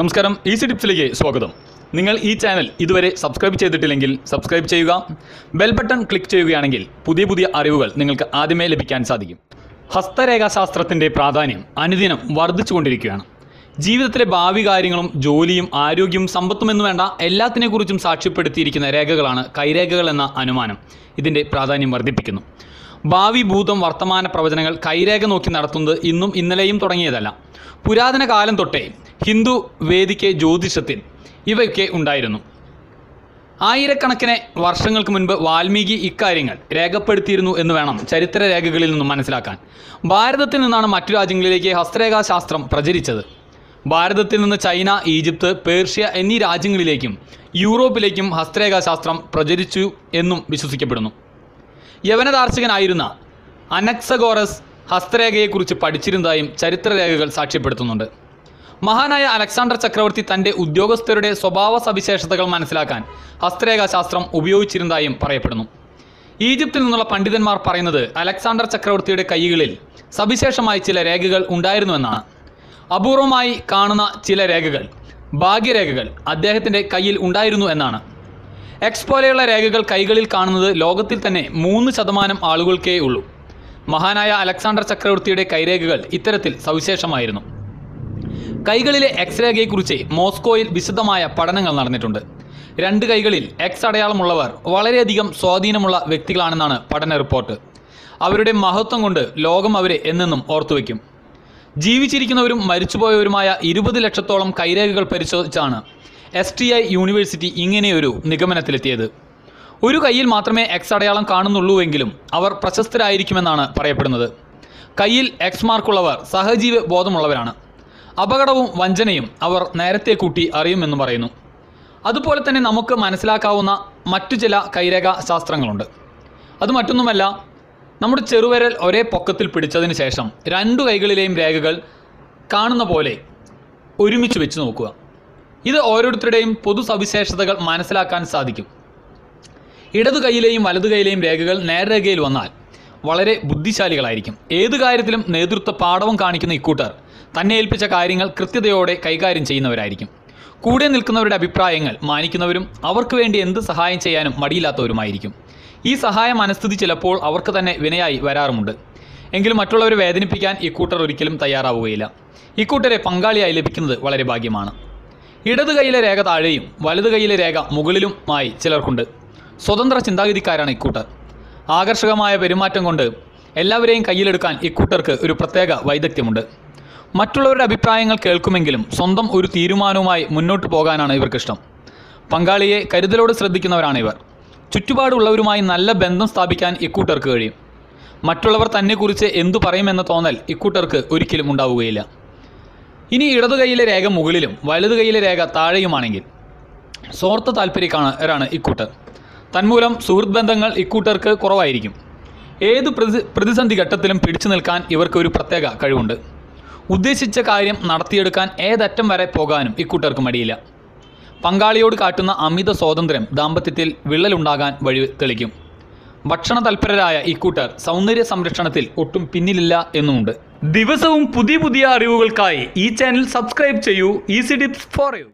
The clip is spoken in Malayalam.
നമസ്കാരം ഈസി ടിപ്സിലേക്ക് സ്വാഗതം. നിങ്ങൾ ഈ ചാനൽ ഇതുവരെ സബ്സ്ക്രൈബ് ചെയ്തിട്ടില്ലെങ്കിൽ സബ്സ്ക്രൈബ് ചെയ്യുക ബെൽ ബട്ടൺ ക്ലിക്ക് ചെയ്യുകയാണെങ്കിൽ പുതിയ പുതിയ അറിവുകൾ നിങ്ങൾക്ക് ആദ്യമേ ലഭിക്കാൻ സാധിക്കും. ഹസ്തരേഖാശാസ്ത്രത്തിന്റെ പ്രാധാന്യം അനുദിനം വർദ്ധിച്ചുകൊണ്ടിരിക്കുകയാണ്. ജീവിതത്തിലെ ഭാവി കാര്യങ്ങളും ജോലിയും ആരോഗ്യവും സമ്പത്തും എന്ന് വേണ്ട എല്ലാത്തിനെക്കുറിച്ചും സാക്ഷ്യപ്പെടുത്തിയിരിക്കുന്ന രേഖകളാണ് കൈരേഖകൾ എന്ന അനുമാനം. ഇതിന്റെ പ്രാധാന്യം വർദ്ധിപ്പിക്കുന്നു. ഭാവി ഭൂതം വർത്തമാന പ്രവചനങ്ങൾ കൈരേഖ നോക്കി നടത്തുന്നത് ഇന്നും ഇന്നലെയും തുടങ്ങിയതല്ല. പുരാതന കാലം തൊട്ടേ ഹിന്ദു വേദിക്ക് ജ്യോതിഷത്തിൽ ഇവയൊക്കെ ഉണ്ടായിരുന്നു. ആയിരക്കണക്കിന് വർഷങ്ങൾക്ക് മുൻപ് വാൽമീകി ഇക്കാര്യങ്ങൾ രേഖപ്പെടുത്തിയിരുന്നു എന്ന് വേണം ചരിത്ര രേഖകളിൽ നിന്നും മനസ്സിലാക്കാൻ. ഭാരതത്തിൽ നിന്നാണ് മറ്റു രാജ്യങ്ങളിലേക്ക് ഹസ്തരേഖാശാസ്ത്രം പ്രചരിച്ചത്. ഭാരതത്തിൽ നിന്ന് ചൈന ഈജിപ്ത് പേർഷ്യ എന്നീ രാജ്യങ്ങളിലേക്കും യൂറോപ്പിലേക്കും ഹസ്തരേഖാശാസ്ത്രം പ്രചരിച്ചു എന്നും വിശ്വസിക്കപ്പെടുന്നു. യവനദാർശകനായിരുന്ന അനക്സഗോറസ് ഹസ്തരേഖയെക്കുറിച്ച് പഠിച്ചിരുന്നതായും ചരിത്രരേഖകൾ സാക്ഷ്യപ്പെടുത്തുന്നുണ്ട്. മഹാനായ അലക്സാണ്ടർ ചക്രവർത്തി തന്റെ ഉദ്യോഗസ്ഥരുടെ സ്വഭാവ സവിശേഷതകൾ മനസ്സിലാക്കാൻ ഹസ്തരേഖാശാസ്ത്രം ഉപയോഗിച്ചിരുന്നതായും പറയപ്പെടുന്നു. ഈജിപ്തിൽ നിന്നുള്ള പണ്ഡിതന്മാർ പറയുന്നത് അലക്സാണ്ടർ ചക്രവർത്തിയുടെ കൈകളിൽ സവിശേഷമായി ചില രേഖകൾ ഉണ്ടായിരുന്നുവെന്നാണ്. അപൂർവമായി കാണുന്ന ചില രേഖകൾ ഭാഗ്യരേഖകൾ അദ്ദേഹത്തിന്റെ കയ്യിൽ ഉണ്ടായിരുന്നു എന്നാണ്. എക്സ് പോലെയുള്ള രേഖകൾ കൈകളിൽ കാണുന്നത് ലോകത്തിൽ തന്നെ മൂന്ന് ശതമാനം ആളുകൾക്കേ ഉള്ളൂ. മഹാനായ അലക്സാണ്ടർ ചക്രവർത്തിയുടെ കൈരേഖകൾ ഇത്തരത്തിൽ സവിശേഷമായിരുന്നു. കൈകളിലെ എക്സ് രേഖയെക്കുറിച്ച് മോസ്കോയിൽ വിശദമായ പഠനങ്ങൾ നടന്നിട്ടുണ്ട്. രണ്ട് കൈകളിൽ എക്സ് അടയാളമുള്ളവർ വളരെയധികം സ്വാധീനമുള്ള വ്യക്തികളാണെന്നാണ് പഠന റിപ്പോർട്ട്. അവരുടെ മഹത്വം കൊണ്ട് ലോകം അവരെ എന്നെന്നും ഓർത്തുവെക്കും ജീവിച്ചിരിക്കുന്നവരും മരിച്ചുപോയവരുമായ ഇരുപത് ലക്ഷത്തോളം കൈരേഖകൾ പരിശോധിച്ചാണ് എസ് ടി ഐ യൂണിവേഴ്സിറ്റി ഇങ്ങനെയൊരു നിഗമനത്തിലെത്തിയത്. ഒരു കയ്യിൽ മാത്രമേ എക്സ് അടയാളം കാണുന്നുള്ളൂവെങ്കിലും അവർ പ്രശസ്തരായിരിക്കുമെന്നാണ് പറയപ്പെടുന്നത്. കയ്യിൽ എക്സ് മാർക്കുള്ളവർ സഹജീവ ബോധമുള്ളവരാണ്. അപകടവും വഞ്ചനയും അവർ നേരത്തെ കൂട്ടി അറിയുമെന്ന് പറയുന്നു. അതുപോലെ തന്നെ നമുക്ക് മനസ്സിലാക്കാവുന്ന മറ്റു ചില കൈരേഖ ശാസ്ത്രങ്ങളുണ്ട്. അത് മറ്റൊന്നുമല്ല നമ്മുടെ ചെറുവിരൽ ഒരേ പൊക്കത്തിൽ പിടിച്ചതിന് ശേഷം രണ്ടു കൈകളിലെയും രേഖകൾ കാണുന്ന പോലെ ഒരുമിച്ച് വെച്ച് നോക്കുക. ഇത് ഓരോരുത്തരുടെയും പൊതു സവിശേഷതകൾ മനസ്സിലാക്കാൻ സാധിക്കും. ഇടതു കൈയിലെയും വലതു കൈയിലെയും രേഖകൾ നേർരേഖയിൽ വന്നാൽ വളരെ ബുദ്ധിശാലികളായിരിക്കും. ഏത് കാര്യത്തിലും നേതൃത്വ പാഠവും കാണിക്കുന്ന ഇക്കൂട്ടർ തന്നെ ഏൽപ്പിച്ച കാര്യങ്ങൾ കൃത്യതയോടെ കൈകാര്യം ചെയ്യുന്നവരായിരിക്കും. കൂടെ നിൽക്കുന്നവരുടെ അഭിപ്രായങ്ങൾ മാനിക്കുന്നവരും അവർക്ക് വേണ്ടി എന്ത് സഹായം ചെയ്യാനും മടിയില്ലാത്തവരുമായിരിക്കും. ഈ സഹായ മനസ്ഥിതി ചിലപ്പോൾ അവർക്ക് തന്നെ വിനയായി വരാറുമുണ്ട്. എങ്കിലും മറ്റുള്ളവരെ വേദനിപ്പിക്കാൻ ഇക്കൂട്ടർ ഒരിക്കലും തയ്യാറാവുകയില്ല. ഇക്കൂട്ടരെ പങ്കാളിയായി ലഭിക്കുന്നത് വളരെ ഭാഗ്യമാണ്. ഇടത് കൈയിലെ രേഖ താഴെയും വലത് കൈയിലെ രേഖ മുകളിലുമായി ചിലർക്കുണ്ട്. സ്വതന്ത്ര ചിന്താഗതിക്കാരാണ് ഇക്കൂട്ടർ ആകർഷകമായ പെരുമാറ്റം കൊണ്ട് എല്ലാവരെയും കയ്യിലെടുക്കാൻ ഇക്കൂട്ടർക്ക് ഒരു പ്രത്യേക വൈദഗ്ധ്യമുണ്ട്. മറ്റുള്ളവരുടെ അഭിപ്രായങ്ങൾ കേൾക്കുമെങ്കിലും സ്വന്തം ഒരു തീരുമാനവുമായി മുന്നോട്ട് പോകാനാണ് ഇവർക്കിഷ്ടം. പങ്കാളിയെ കരുതലോട് ശ്രദ്ധിക്കുന്നവരാണ് ഇവർ ചുറ്റുപാടുള്ളവരുമായി നല്ല ബന്ധം സ്ഥാപിക്കാൻ ഇക്കൂട്ടർക്ക് കഴിയും. മറ്റുള്ളവർ തന്നെക്കുറിച്ച് എന്തു പറയുമെന്ന തോന്നൽ ഇക്കൂട്ടർക്ക് ഒരിക്കലും ഉണ്ടാവുകയില്ല. ഇനി ഇടതു കൈയിലെ രേഖ മുകളിലും വലതു കൈയിലെ രേഖ താഴെയുമാണെങ്കിൽ. സ്വാർത്ഥ താല്പര്യക്കാരാണ് ഇക്കൂട്ടർ. തന്മൂലം സുഹൃത്ത് ബന്ധങ്ങൾ ഇക്കൂട്ടർക്ക് കുറവായിരിക്കും. ഏത് പ്രതിസന്ധി ഘട്ടത്തിലും പിടിച്ചു നിൽക്കാൻ ഇവർക്ക് ഒരു പ്രത്യേക കഴിവുണ്ട്. ഉദ്ദേശിച്ച കാര്യം നടത്തിയെടുക്കാൻ ഏതറ്റം വരെ പോകാനും ഇക്കൂട്ടർക്ക് മടിയില്ല. പങ്കാളിയോട് കാട്ടുന്ന അമിത സ്വാതന്ത്ര്യം ദാമ്പത്യത്തിൽ വിള്ളലുണ്ടാകാൻ വഴി തെളിക്കും. ഭക്ഷണ തൽപരരായ ഇക്കൂട്ടർ സൗന്ദര്യ സംരക്ഷണത്തിൽ ഒട്ടും പിന്നിലില്ല എന്നുമുണ്ട്. ദിവസവും പുതിയ പുതിയ അറിവുകൾക്കായി ഈ ചാനൽ സബ്സ്ക്രൈബ് ചെയ്യൂ. Easy tips for you.